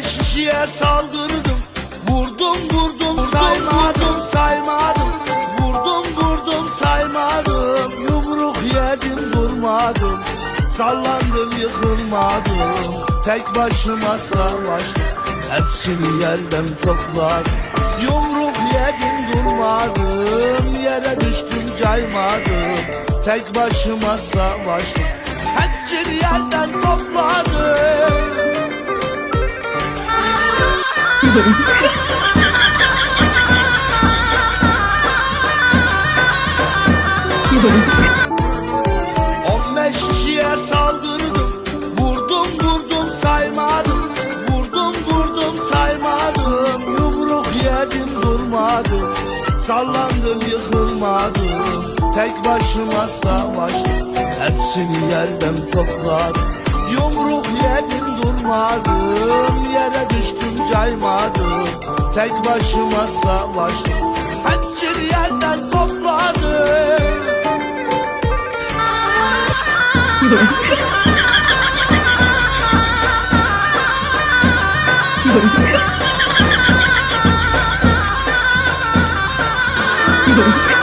15 kişiye saldırdım. Vurdum vurdum saymadım saymadım. Vurdum vurdum saymadım. Yumruk yedim durmadım. Sallandım yıkılmadım. Tek başıma savaştım. Hepsini yerden topladım. Yumruk yedim durmadım. Yere düştüm caymadım. Tek başıma savaştım. Hepsini yerden topladım On beş kişiye saldırdım. Vurdum vurdum saymadım. Vurdum vurdum saymadım. Yumruk yedim durmadım. Sallandım yıkılmadım. Tek başıma savaştım. Hepsini yerden topladım Yumruk yedim durmadım. Yere düştüm caymadım. Tek başıma savaştım. Hepsini yerden topladım. Thank you.